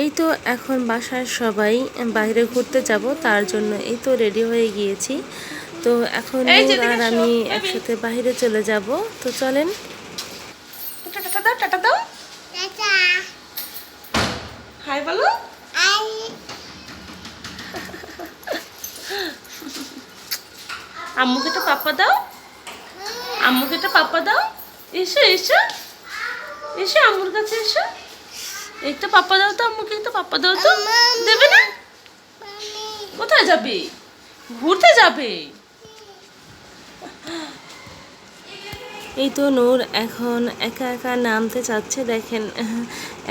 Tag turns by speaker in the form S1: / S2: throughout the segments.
S1: এই তো এখন বাসায় সবাই বাইরে ঘুরতে যাব তার জন্য এই তো রেডি হয়ে গিয়েছি। তো এখন আর আমি একসাথে বাইরে চলে যাব। তো চলেন।
S2: টাটা দাও। টাটা। দাও হাই বলো। আম্মুকে একটা পাপ্পা দাও। আম্মুকে একটা পাপ্পা দাও। এসো এসো। এসো আম্মুর কাছে এসো। একটা পাপ্পা দাও তো আম্মুকে একটা পাপ্পা দাও তো। দেবে না? কোথায় যাবে? ঘুরতে যাবে?
S1: এই তো নূর এখন একা একা নামতে চাচ্ছে দেখেন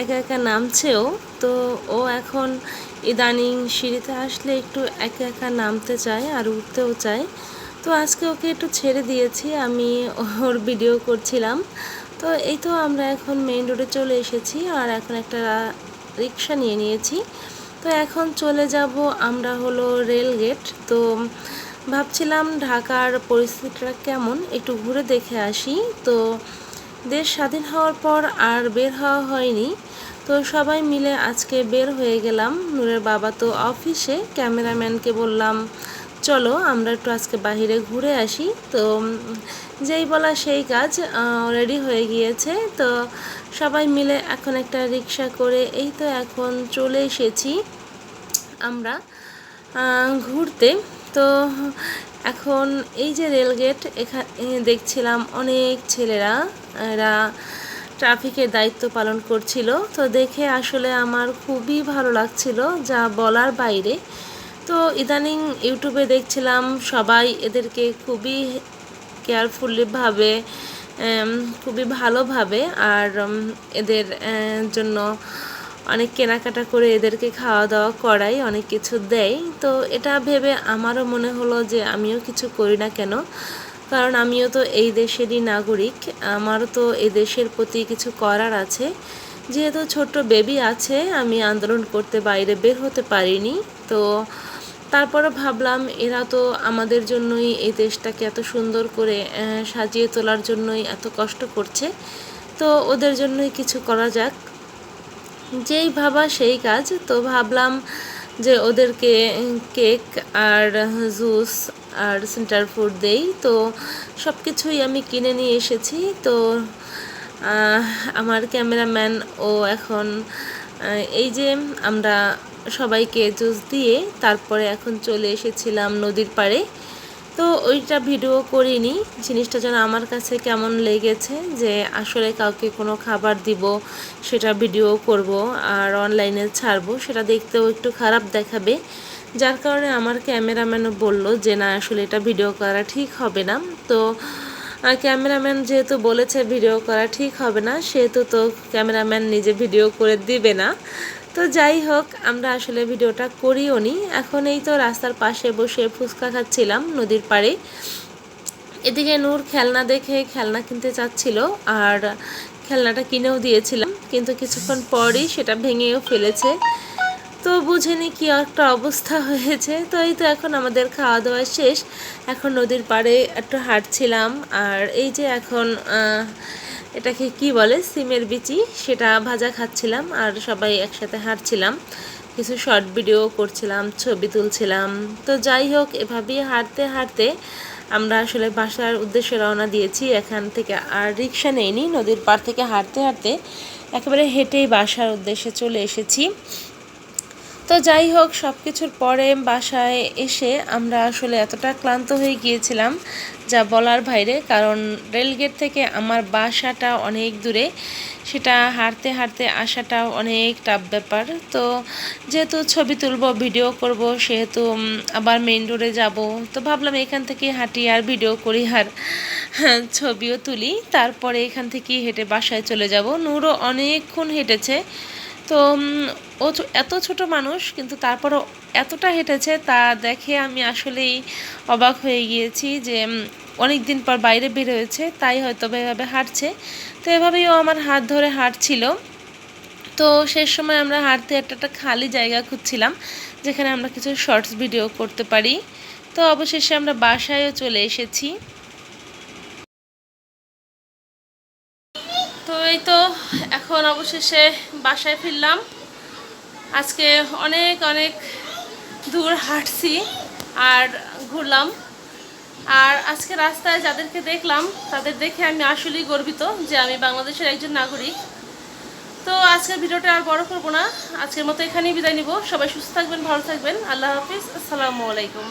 S1: একা একা নামছেও। তো ও এখন ইদানিং সিঁড়িতে আসলে একটু একা একা নামতে চায় আর উঠতেও চায়। তো আজকে ওকে একটু ছেড়ে দিয়েছি আমি ওর ভিডিও করছিলাম। তো এই তো আমরা এখন মেইন রোডে চলে এসেছি আর এখন একটা রিক্সা নিয়ে নিয়েছি। তো এখন চলে যাব আমরা হলো রেল গেট তো ভাবছিলাম ঢাকার পরিস্থিতিটা কেমন একটু ঘুরে দেখে আসি। তো দেশ স্বাধীন হওয়ার পর আর বের হওয়া হয়নি। তো সবাই মিলে আজকে বের হয়ে গেলাম। নূরের বাবা তো অফিসে ক্যামেরাম্যানকে বললাম চলো, আমরা একটু আজকে বাইরে ঘুরে আসি। তো যেই বলা সেই কাজ রেডি হয়ে গিয়েছে। তো, সবাই মিলে এখন একটা রিক্সা করে এই তো এখন চলে এসেছি আমরা ঘুরতে। তো, এখন এই যে রেলগেট এখানে দেখছিলাম অনেক ছেলেরা, এরা ট্রাফিকের দায়িত্ব পালন করছিল। তো দেখে আসলে আমার খুবই ভালো লাগছিল যা বলার বাইরে। তো ইদানিং ইউটিউবে দেখছিলাম সবাই এদেরকে খুবই কেয়ারফুলিভাবে খুবই ভালোভাবে আর এদের জন্য অনেক কেনাকাটা করে এদেরকে খাওয়া দাওয়া করাই অনেক কিছু দেয়। তো এটা ভেবে আমারও মনে হলো যে আমিও কিছু করি না কেন? কারণ আমিও তো এই দেশেরই নাগরিক, আমারও তো এই দেশের প্রতি কিছু করার আছে। যেহেতু ছোট্ট বেবি আছে, আমি আন্দোলন করতে বাইরে বের হতে পারিনি। তো তারপরে ভাবলাম, এরা তো আমাদের জন্যই এই দেশটাকে এত সুন্দর করে সাজিয়ে তোলার জন্যই এত কষ্ট করছে। তো ওদের জন্যই কিছু করা যাক। যেই ভাবা সেই কাজ। তো ভাবলাম যে ওদেরকে কেক আর জুস আর সেন্টার ফুড দেই। তো সব কিছুই আমি কিনে নিয়ে এসেছি। তো আমার ক্যামেরাম্যান ও এখন এই যে আমরা সবাইকে জুস দিয়ে তারপরে এখন চলে এসেছিলাম নদীর পাড়ে। তো ওইটা ভিডিও করিনি, জিনিসটা যেন আমার কাছে কেমন লেগেছে যে আসলে কাউকে কোনো খাবার দিব, সেটা ভিডিও করব আর অনলাইনে ছাড়বো, সেটা দেখতেও একটু খারাপ দেখাবে। যার কারণে আমার ক্যামেরাম্যানও বলল যে না, আসলে এটা ভিডিও করা ঠিক হবে না। তো ক্যামেরাম্যান যেহেতু বলেছে ভিডিও করা ঠিক হবে না, সেহেতু তো ক্যামেরাম্যান নিজে ভিডিও করে দিবে না। তো যাই হোক, আমরা আসলে ভিডিওটা করিও নি। এখন এই তো রাস্তার পাশে বসে ফুচকা খাচ্ছিলাম নদীর পাড়ে। এদিকে নূর খেলনা দেখে খেলনা কিনতে চাচ্ছিল আর খেলনাটা কিনেও দিয়েছিলাম, কিন্তু কিছুক্ষণ পরই সেটা ভেঙেও ফেলেছে। তো বুঝিনি কি একটা অবস্থা হয়েছে। তো এই তো এখন আমাদের খাওয়া দাওয়া শেষ। এখন নদীর পাড়ে একটু হাঁটছিলাম। আর এই যে এখন এটাকে কি বলে? সিমের বিচি। সেটা ভাজা খাচ্ছিলাম আর সবাই একসাথে হাঁটছিলাম। কিছু শর্ট ভিডিও করছিলাম, ছবি তুলছিলাম। তো যাই হোক, এভাবেই হাঁটতে হাঁটতে আমরা আসলে বাসার উদ্দেশ্যে রওনা দিয়েছি। এখান থেকে আর রিক্সা নেইনি। নদীর পাড় থেকে হাঁটতে হাঁটতে একেবারে হেঁটেই বাসার উদ্দেশ্যে চলে এসেছি। তো যাই হোক সব কিছুর পরে বাসায় এসে আমরা আসলে এতটা ক্লান্ত হয়ে গিয়েছিলাম যা বলার বাইরে কারণ রেলগেট থেকে আমার বাসাটা অনেক দূরে। সেটা হাঁটতে হাঁটতে আসাটাও অনেক টাফ ব্যাপার। তো যেহেতু ছবি তুলব ভিডিও করব সেহেতু আবার মেইন রোডে যাব তো ভাবলাম এখান থেকে হাঁটি আর ভিডিও করি আর হ্যাঁ, ছবিও তুলি। তারপরে এখান থেকে হেঁটে বাসায় চলে যাব। নূরও অনেকক্ষণ হেঁটেছে। তো ও এত ছোট মানুষ, কিন্তু তারপরও এতটা হেঁটেছে, তা দেখে আমি আসলেই অবাক হয়ে গিয়েছি যে অনেক দিন পর বাইরে বের হয়েছে, তাই হয়তো এভাবে হাঁটছে। তো এভাবেই ও আমার হাত ধরে হাঁটছিল। তো শেষ সময় আমরা হাঁটতে একটা একটা খালি জায়গা খুঁজছিলাম, যেখানে আমরা কিছু শর্টস ভিডিও করতে পারি। তো অবশেষে আমরা বাসায়ও চলে এসেছি। এখন অবশেষে বাসায় ফিরলাম। আজকে অনেক অনেক দূর হাঁটছি আর ঘুরলাম। আর আজকে রাস্তায় যাদেরকে দেখলাম, তাদের দেখে আমি আসলেই গর্বিত যে আমি বাংলাদেশের একজন নাগরিক। তো আজকের ভিডিওটা আর বড় করব না। আজকের মতো এখানেই বিদায় নিব। সবাই সুস্থ থাকবেন, ভালো থাকবেন। আল্লাহ হাফিজ। আসসালামু আলাইকুম।